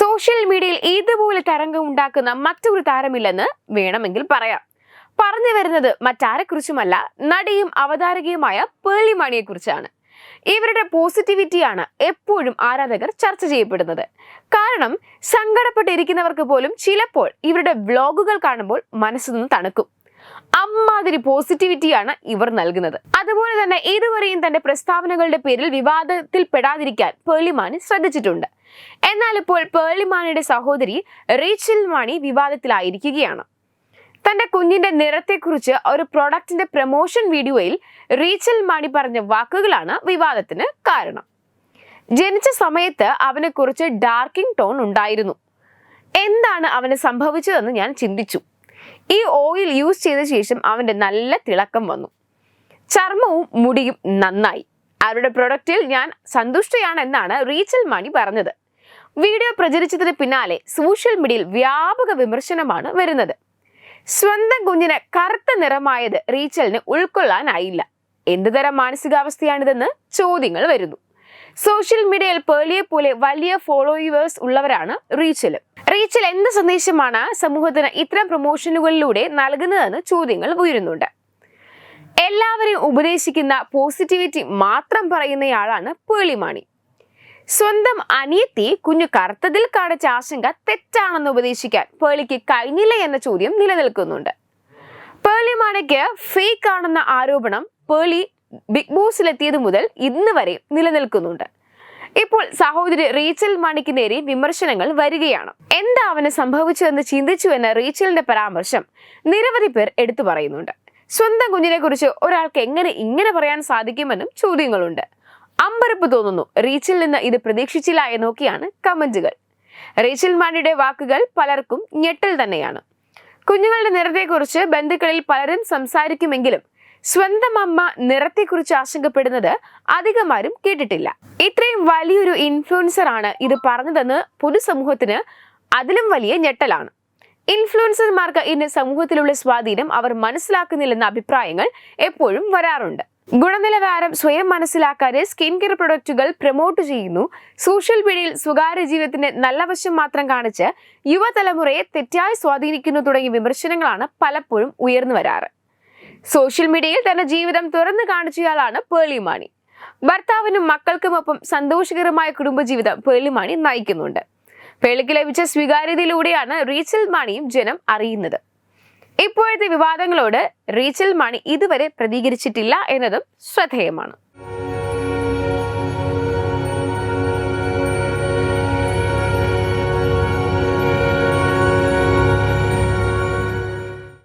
Social മീഡിയയിൽ ഇതുപോലെ തരംഗം ഉണ്ടാക്കുന്ന മറ്റൊരു താരമില്ലെന്ന് വേണമെങ്കിൽ പറയാം. പറഞ്ഞു വരുന്നത് മറ്റാരെക്കുറിച്ചുമല്ല നടിയും അവതാരകയുമായ പേളി മണിയെക്കുറിച്ചാണ്. ഇവരുടെ പോസിറ്റിവിറ്റിയാണ് എപ്പോഴും ആരാധകർ ചർച്ച ചെയ്യപ്പെടുന്നത്. കാരണം സങ്കടപ്പെട്ടിരിക്കുന്നവർക്ക് പോലും ചിലപ്പോൾ ഇവരുടെ വ്ലോഗുകൾ കാണുമ്പോൾ മനസ്സൊന്ന് തണുക്കും. അമ്മാതിരി പോസിറ്റിവിറ്റിയാണ് ഇവർ നൽകുന്നത്. അതുപോലെ തന്നെ ഇതുവരെയും തന്റെ പ്രസ്താവനകളുടെ പേരിൽ വിവാദത്തിൽ പെടാതിരിക്കാൻ പേളിമാണി ശ്രദ്ധിച്ചിട്ടുണ്ട്. എന്നാൽ ഇപ്പോൾ പേളിമാണിയുടെ സഹോദരി റീച്ചിൽ മാണി വിവാദത്തിലായിരിക്കുകയാണ്. തന്റെ കുഞ്ഞിന്റെ നിറത്തെക്കുറിച്ച് ഒരു പ്രൊഡക്റ്റിന്റെ പ്രൊമോഷൻ വീഡിയോയിൽ റീച്ചൽ മാണി പറഞ്ഞ വാക്കുകളാണ് വിവാദത്തിന് കാരണം. ജനിച്ച സമയത്ത് അവനെക്കുറിച്ച് ഡാർക്കിംഗ് ടോൺ ഉണ്ടായിരുന്നു. എന്താണ് അവന് സംഭവിച്ചതെന്ന് ഞാൻ ചിന്തിച്ചു. ഈ ഓയിൽ യൂസ് ചെയ്ത ശേഷം അവന്റെ നല്ല തിളക്കം വന്നു. ചർമ്മവും മുടിയും നന്നായി. അവരുടെ പ്രൊഡക്റ്റിൽ ഞാൻ സന്തുഷ്ടയാണെന്നാണ് റീച്ചൽ മണി പറഞ്ഞത്. വീഡിയോ പ്രചരിച്ചതിന് പിന്നാലെ സോഷ്യൽ മീഡിയയിൽ വ്യാപക വിമർശനമാണ് വരുന്നത്. സ്വന്തം കുഞ്ഞിന് കറുത്ത നിറമായത് റീച്ചലിന് ഉൾക്കൊള്ളാനായില്ല. എന്തുതരം മാനസികാവസ്ഥയാണിതെന്ന് ചോദ്യങ്ങൾ വരുന്നു. സോഷ്യൽ മീഡിയയിൽ പേളിയെ പോലെ വലിയ ഫോളോവേഴ്സ് ഉള്ളവരാണ് റീച്ചൽ. റീച്ചൽ എന്ത് സന്ദേശമാണ് സമൂഹത്തിന് ഇത്തരം പ്രൊമോഷനുകളിലൂടെ നൽകുന്നതെന്ന് ചോദ്യങ്ങൾ ഉയരുന്നുണ്ട്. എല്ലാവരെയും ഉപദേശിക്കുന്ന പോസിറ്റിവിറ്റി മാത്രം പറയുന്നയാളാണ് പേളിമാണി. സ്വന്തം അനിയത്തി കുഞ്ഞു കറുത്തതിൽ കാണിച്ച ആശങ്ക തെറ്റാണെന്ന് ഉപദേശിക്കാൻ പേളിക്ക് കഴിഞ്ഞില്ല എന്ന ചോദ്യം നിലനിൽക്കുന്നുണ്ട്. പേളിമാണിക്ക് ഫേക്ക് ആണെന്ന ആരോപണം പേളി ബിഗ് ബോസിലെത്തിയത് മുതൽ ഇന്ന് വരെ നിലനിൽക്കുന്നുണ്ട്. ഇപ്പോൾ സഹോദരി റീച്ചൽ മാണിക്ക് നേരെ വിമർശനങ്ങൾ വരികയാണ്. എന്താ അവന് സംഭവിച്ചതെന്ന് ചിന്തിച്ചു എന്ന റീച്ചലിന്റെ പരാമർശം നിരവധി പേർ എടുത്തു പറയുന്നുണ്ട്. സ്വന്തം കുഞ്ഞിനെ കുറിച്ച് ഒരാൾക്ക് എങ്ങനെ ഇങ്ങനെ പറയാൻ സാധിക്കുമെന്നും ചോദ്യങ്ങളുണ്ട്. അമ്പരപ്പ് തോന്നുന്നു. റീച്ചിൽ നിന്ന് ഇത് പ്രതീക്ഷിച്ചില്ല എന്നൊക്കെയാണ് കമന്റുകൾ. റീച്ചിൽ മാണിയുടെ വാക്കുകൾ പലർക്കും ഞെട്ടൽ തന്നെയാണ്. കുഞ്ഞുങ്ങളുടെ നിറത്തെക്കുറിച്ച് ബന്ധുക്കളിൽ പലരും സംസാരിക്കുമെങ്കിലും സ്വന്തം അമ്മ നിറത്തെക്കുറിച്ച് ആശങ്കപ്പെടുന്നത് അധികമാരും കേട്ടിട്ടില്ല. ഇത്രയും വലിയൊരു ഇൻഫ്ലുവൻസർ ആണ് ഇത് പറഞ്ഞതെന്ന് പൊതുസമൂഹത്തിന് അതിലും വലിയ ഞെട്ടലാണ്. ഇൻഫ്ലുവൻസർമാർക്ക് ഇന്ന് സമൂഹത്തിലുള്ള സ്വാധീനം അവർ മനസ്സിലാക്കുന്നില്ലെന്ന അഭിപ്രായങ്ങൾ എപ്പോഴും വരാറുണ്ട്. ഗുണനിലവാരം സ്വയം മനസ്സിലാക്കാതെ സ്കിൻ കെയർ പ്രൊഡക്റ്റുകൾ പ്രൊമോട്ട് ചെയ്യുന്നു. സോഷ്യൽ മീഡിയയിൽ സ്വകാര്യ ജീവിതത്തിന്റെ നല്ല വശം മാത്രം കാണിച്ച് യുവതലമുറയെ തെറ്റായി സ്വാധീനിക്കുന്നു തുടങ്ങിയ വിമർശനങ്ങളാണ് പലപ്പോഴും ഉയർന്നു വരാറ്. സോഷ്യൽ മീഡിയയിൽ തന്റെ ജീവിതം തുറന്നു കാണിച്ചയാളാണ് പേളിമാണി. ഭർത്താവിനും മക്കൾക്കുമൊപ്പം സന്തോഷകരമായ കുടുംബജീവിതം പേളിമാണി നയിക്കുന്നുണ്ട്. പേളിക്ക് ലഭിച്ച സ്വീകാര്യതയിലൂടെയാണ് റീച്ചൽ മണിയും ജനം അറിയുന്നത്. ഇപ്പോഴത്തെ വിവാദങ്ങളോട് റീച്ചൽ മണി ഇതുവരെ പ്രതികരിച്ചിട്ടില്ല എന്നതും ശ്രദ്ധേയമാണ്.